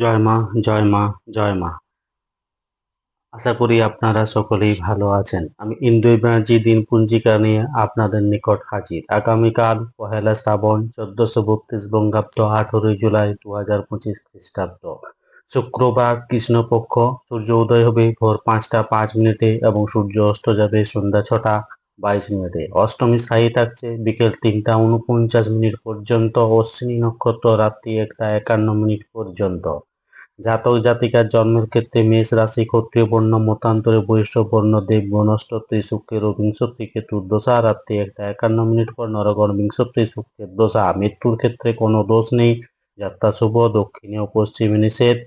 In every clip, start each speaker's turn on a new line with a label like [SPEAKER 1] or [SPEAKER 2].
[SPEAKER 1] জয় মা জয় মা জয় মা। আশা করি আপনারা সকলেই ভালো আছেন। আমি ইন্দু ব্যানার্জি দিন পঞ্জিকা নিয়ে আপনাদের নিকট হাজির। আগামীকাল পহেলা শ্রাবণ, চোদ্দশো বত্রিশ বঙ্গাব্দ, আঠেরোই জুলাই দু হাজার পঁচিশ খ্রিস্টাব্দ। শুক্রবার কৃষ্ণপক্ষ সূর্য উদয় হবে ভোর পাঁচটা পাঁচ মিনিটে এবং সূর্য অস্ত যাবে সন্ধ্যা ছটা। বাইশ মিনিটে। অষ্টমী স্থায়ী থাকছে। বিকেল তিনটা উনপঞ্চাশ মিনিট পর্যন্ত। অশ্বিনী নক্ষত্র রাত্রি একটা একান্ন মিনিট পর্যন্ত। জাতক জাতিকার জন্মের ক্ষেত্রে মেষ রাশি ক্ষত্রিয় বর্ণ মতান্তরে বৈশ্য বর্ণ দেব বনস্তত্রী শুক্রের বিংশত্রী কেতুর দোষা রাত্রি একটা একান্ন মিনিট পর নরগণ, বিংশত্রী, শুক্রের দোষা মৃত্যুর ক্ষেত্রে কোনো দোষ নেই। যাত্রা শুভ, দক্ষিণে ও পশ্চিমে নিষেধ।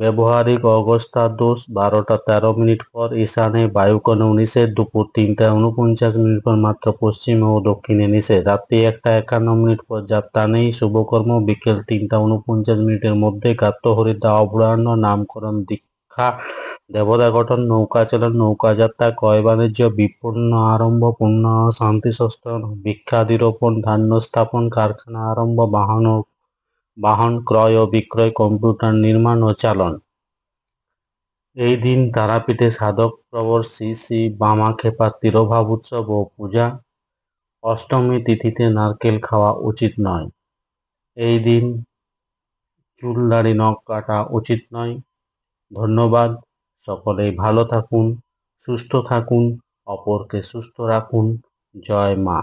[SPEAKER 1] ব্যবহারিক অবস্থা দোষ বারোটা তেরো মিনিট পর ঈশানে বায়ুকোণে উনিশে দুপুর তিনটা উনপঞ্চাশ মিনিট পর মাত্র পশ্চিমে ও দক্ষিণে নিষেধ রাত্রি একটা একান্ন মিনিট পর যাত্রা নেই। শুভকর্ম বিকেল তিনটা উনপঞ্চাশ মিনিটের মধ্যে গাত্র হরিদ্রা অভয়ারণ্য নামকরণ দীক্ষা দেবতা গঠন নৌকা চালন নৌকা যাত্রা ক্রয় বাণিজ্য বিপন্ন আরম্ভ পূর্ণ শান্তি সস্থান ভিক্ষাদি রোপণ ধান্য স্থাপন কারখানা আরম্ভ বাহন বাহন, ক্রয় ও বিক্রয় কম্পিউটার নির্মাণ ও চালন। এই দিন তারাপীঠে সাধক প্রবর শ্রী শ্রী বামাক্ষেপার তিরোভাব উৎসব ও পূজা। অষ্টমী তিথিতে নারকেল খাওয়া উচিত নয়। এই দিন চুল, দাড়ি, নখ কাটা উচিত নয়। ধন্যবাদ। সকলেই ভালো থাকুন, সুস্থ থাকুন, অপরকে সুস্থ রাখুন। জয় মা।